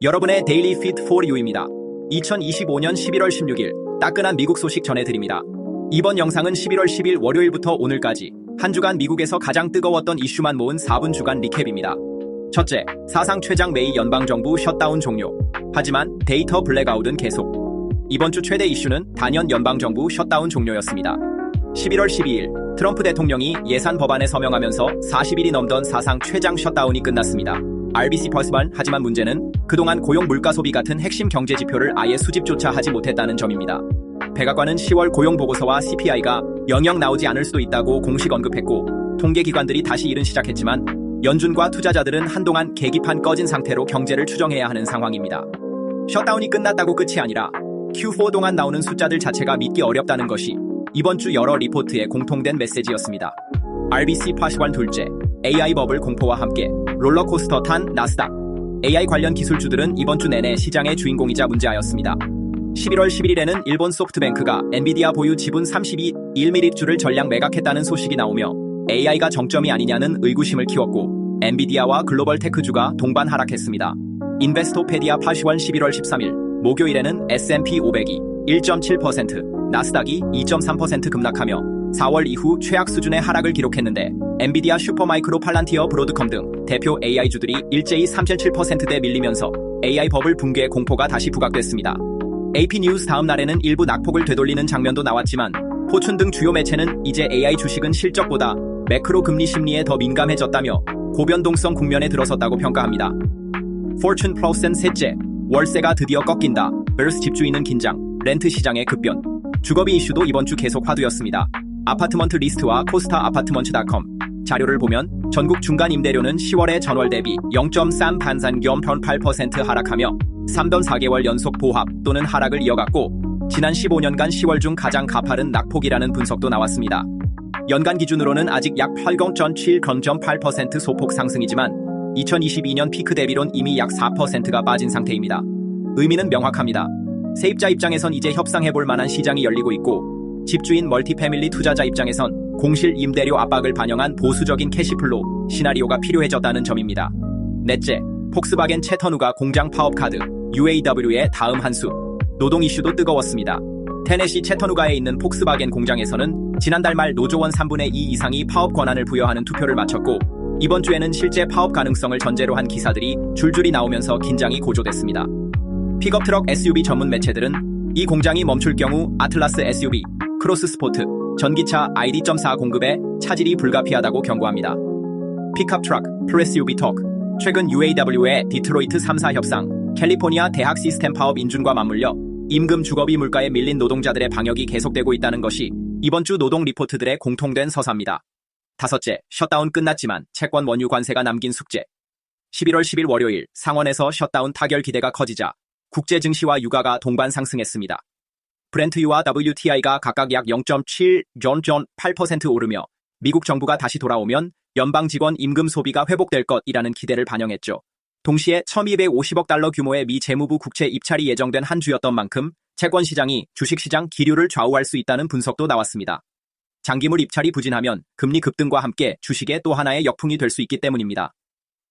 여러분의 데일리 피트 포 유입니다. 2025년 11월 16일 따끈한 미국 소식 전해드립니다. 이번 영상은 11월 10일 월요일부터 오늘까지 한 주간 미국에서 가장 뜨거웠던 이슈만 모은 4분 주간 리캡입니다. 첫째, 사상 최장 메이 연방정부 셧다운 종료. 하지만 데이터 블랙아웃은 계속. 이번 주 최대 이슈는 단연 연방정부 셧다운 종료였습니다. 11월 12일 트럼프 대통령이 예산 법안에 서명하면서 40일이 넘던 사상 최장 셧다운이 끝났습니다. RBC 퍼스반 하지만 문제는 그동안 고용 물가 소비 같은 핵심 경제 지표를 아예 수집조차 하지 못했다는 점입니다. 백악관은 10월 고용 보고서와 CPI가 영영 나오지 않을 수도 있다고 공식 언급했고 통계기관들이 다시 일은 시작했지만 연준과 투자자들은 한동안 계기판 꺼진 상태로 경제를 추정해야 하는 상황입니다. 셧다운이 끝났다고 끝이 아니라 Q4 동안 나오는 숫자들 자체가 믿기 어렵다는 것이 이번 주 여러 리포트의 공통된 메시지였습니다. RBC 파시관 둘째, AI 버블 공포와 함께 롤러코스터 탄 나스닥. AI 관련 기술주들은 이번 주 내내 시장의 주인공이자 문제아였습니다. 11월 11일에는 일본 소프트뱅크가 엔비디아 보유 지분 32 1밀리주를 전량 매각했다는 소식이 나오며 AI가 정점이 아니냐는 의구심을 키웠고 엔비디아와 글로벌 테크주가 동반 하락했습니다. 인베스토페디아 파시원 11월 13일 목요일에는 S&P 500이 1.7%, 나스닥이 2.3% 급락하며 4월 이후 최악 수준의 하락을 기록했는데 엔비디아 슈퍼마이크로 팔란티어 브로드컴 등 대표 AI주들이 일제히 3.7%대 밀리면서 AI 버블 붕괴의 공포가 다시 부각됐습니다. AP 뉴스 다음 날에는 일부 낙폭을 되돌리는 장면도 나왔지만 포춘 등 주요 매체는 이제 AI 주식은 실적보다 매크로 금리 심리에 더 민감해졌다며 고변동성 국면에 들어섰다고 평가합니다. 포춘 플러스는 셋째, 월세가 드디어 꺾인다. 베르스 집주인은 긴장, 렌트 시장의 급변. 주거비 이슈도 이번 주 계속 화두였습니다. 아파트먼트 리스트와 코스타 아파트먼트닷컴 자료를 보면 전국 중간 임대료는 10월에 전월 대비 0.3 반산 겸8% 하락하며 3번 4개월 연속 보합 또는 하락을 이어갔고 지난 15년간 10월 중 가장 가파른 낙폭이라는 분석도 나왔습니다. 연간 기준으로는 아직 약80.7.8% 소폭 상승이지만 2022년 피크 대비론 이미 약 4%가 빠진 상태입니다. 의미는 명확합니다. 세입자 입장에선 이제 협상해볼 만한 시장이 열리고 있고 집주인 멀티패밀리 투자자 입장에선 공실 임대료 압박을 반영한 보수적인 캐시플로 시나리오가 필요해졌다는 점입니다. 넷째, 폭스바겐 채터누가 공장 파업 카드 UAW의 다음 한수 노동 이슈도 뜨거웠습니다. 테네시 채터누가에 있는 폭스바겐 공장에서는 지난달 말 노조원 3분의 2 이상이 파업 권한을 부여하는 투표를 마쳤고 이번 주에는 실제 파업 가능성을 전제로 한 기사들이 줄줄이 나오면서 긴장이 고조됐습니다. 픽업 트럭 SUV 전문 매체들은 이 공장이 멈출 경우 아틀라스 SUV, 크로스 스포트, 전기차 ID.4 공급에 차질이 불가피하다고 경고합니다. 픽업 트럭, 프레스UV 톡, 최근 UAW의 디트로이트 3사 협상, 캘리포니아 대학 시스템 파업 인준과 맞물려 임금 주거비 물가에 밀린 노동자들의 방역이 계속되고 있다는 것이 이번 주 노동 리포트들의 공통된 서사입니다. 다섯째, 셧다운 끝났지만 채권 원유 관세가 남긴 숙제. 11월 10일 월요일 상원에서 셧다운 타결 기대가 커지자 국제 증시와 유가가 동반 상승했습니다. 브렌트유와 WTI가 각각 약 0.7, 전전 8% 오르며 미국 정부가 다시 돌아오면 연방 직원 임금 소비가 회복될 것이라는 기대를 반영했죠. 동시에 1250억 달러 규모의 미 재무부 국채 입찰이 예정된 한 주였던 만큼 채권 시장이 주식 시장 기류를 좌우할 수 있다는 분석도 나왔습니다. 장기물 입찰이 부진하면 금리 급등과 함께 주식의 또 하나의 역풍이 될 수 있기 때문입니다.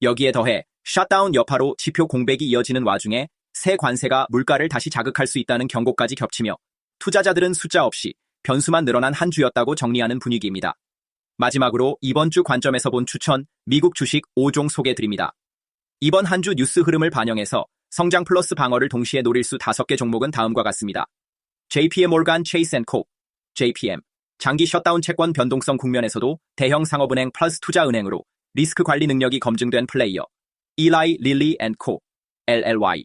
여기에 더해 샷다운 여파로 지표 공백이 이어지는 와중에 새 관세가 물가를 다시 자극할 수 있다는 경고까지 겹치며 투자자들은 숫자 없이 변수만 늘어난 한 주였다고 정리하는 분위기입니다. 마지막으로 이번 주 관점에서 본 추천 미국 주식 5종 소개드립니다. 이번 한 주 뉴스 흐름을 반영해서 성장 플러스 방어를 동시에 노릴 수 5개 종목은 다음과 같습니다. JPM 몰간 체이스 코, JPM, 장기 셧다운 채권 변동성 국면에서도 대형 상업은행 플러스 투자은행으로 리스크 관리 능력이 검증된 플레이어, 이라이 릴리 앤 코, LLY.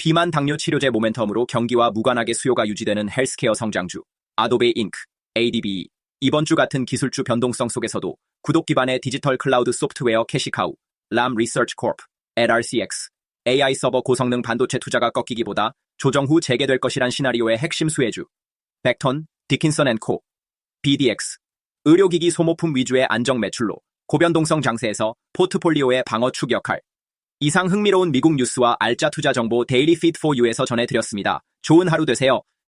비만 당뇨 치료제 모멘텀으로 경기와 무관하게 수요가 유지되는 헬스케어 성장주, 아도베 잉크, ADB. 이번 주 같은 기술주 변동성 속에서도 구독 기반의 디지털 클라우드 소프트웨어 캐시카우, 람 리서치 콜프, LRCX, AI 서버 고성능 반도체 투자가 꺾이기보다 조정 후 재개될 것이란 시나리오의 핵심 수혜주, 벡턴, 디킨선 앤 코, BDX, 의료기기 소모품 위주의 안정 매출로 고변동성 장세에서 포트폴리오의 방어 축 역할. 이상 흥미로운 미국 뉴스와 알짜 투자 정보 데일리 피트 포 유에서 전해드렸습니다. 좋은 하루 되세요.